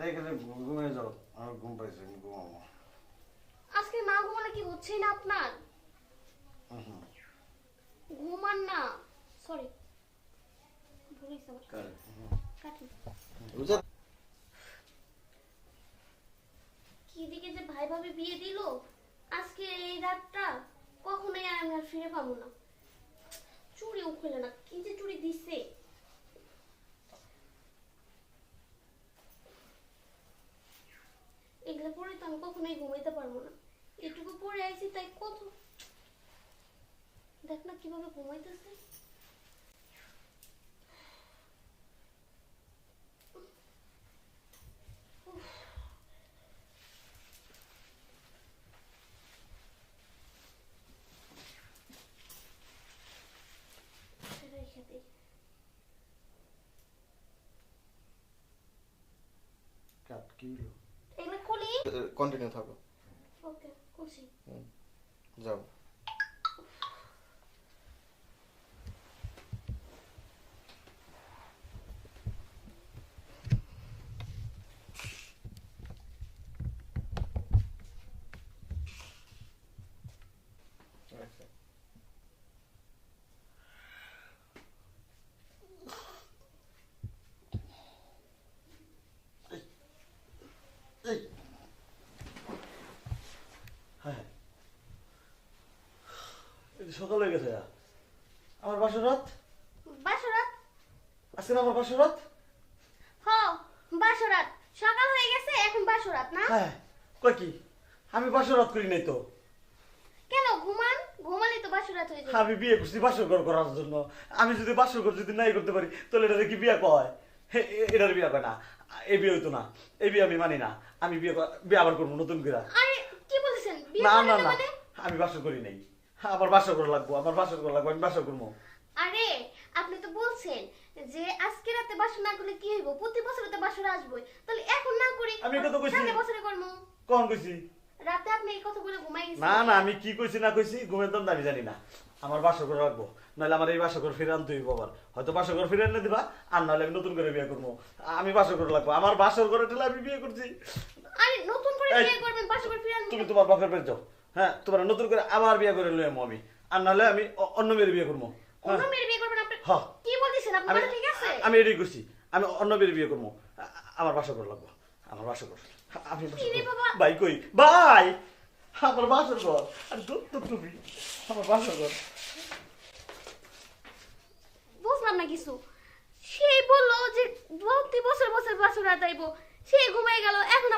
আরে এখানে ঘুমিয়ে যাও আমার ঘুম পাইছে আমি ঘুমাবো। আজকে না ঘুমালে কি হচ্ছেই না আপনার? ঘুমান না। সরি কি দিকে যে ভাই ভাবে বিয়ে দিল? আজকে এই রাতটা কখনোই আর আমি আর ফিরে পাবো না। চুড়ি উখলে না। কি যে চুড়ি দিছে এগুলো পরে তো আমি কখনোই ঘুমাইতে পারব না। এটুকু পরে আইছি তাই কত? দেখ না কীভাবে ঘুমাইতেছে। রেখে কন্টিনিউ থাকো। ওকে খুশি। যাও এই হ্যাঁ এই যে সকাল হয়ে গেছে। আমার বাসর রাত? বাসরাত আজকে আমার বাসর রাত? হ বাসরাত সকাল হয়ে গেছে এখন বাসরাত না? হ্যাঁ কয় কি? আমি বাসর রাত করি নাই তো। কেন ঘুমান? ঘুমালে তো বাসরাত হয়ে যাবে আমি বিয়ে করছি বাসর ঘর করার জন্য। আমি যদি বাসর ঘর যদি নাই করতে পারি তাহলে এটা কি বিয়ে কয়? এটার বিয়ে কয় না। এই বিয়ে হইতো না। এ বিয়ে আমি মানি না। আমি বিয়ে বিয়ে আবার করব নতুন করে। আরে কি বলেছেন বিয়ে না না না। মানে? আমি বাসর করি নাই। আমার বাসর করা লাগবো আমার বাসর করা লাগবো আমি বাসর করব। আরে আপনি তো বলছেন যে আজকে রাতে বাসর না করলে কি হইব? প্রতি বছর তো বাসর আসবই। তাহলে এখন না করি আমি কথা কইছি। সামনে বছরে করব। কখন কইছি? রাতে আপনি এই কথা বলে ঘুমাই গেছেন। না না আমি কি কইছি না কইছি ঘুমের দাম আমি জানি না। আমার বাসর করে রাখব। নাহলে আমার এই বাসর করে ফিরে আনতে হইব আবার হয়তো বাসর করে ফিরে এনে দিবা আর নাহলে আমি নতুন করে বিয়ে করব। আমি বাসর করে লাগবো। আমার বাসর করে ঠেলে আমি বিয়ে করছি। আরে নতুন করে বিয়ে করবেন বাসর করে ফিরে আনবেন তুমি তোমার বাপের বাড়ি যাও। হ্যাঁ তোমার নতুন করে আবার বিয়ে করে লই আমি। আর নাহলে আমি অন্য মেয়ের বিয়ে করব হ্যাঁ। আপনি? হ্যাঁ। আমি এটাই করছি। আমি অন্য মেয়ের বিয়ে করব আমার বাসর করে লাগবো। আমার বাসর কর আমি করব। ভাই কই? ভাই! আমার বাসর ঘর। আর দূর তো তুমি আমার বাসর ঘর। বুঝলাম না কিছু। সেই বলল যে প্রতি বছর বছর বাসর আইবো সে ঘুমাই গেল। এখন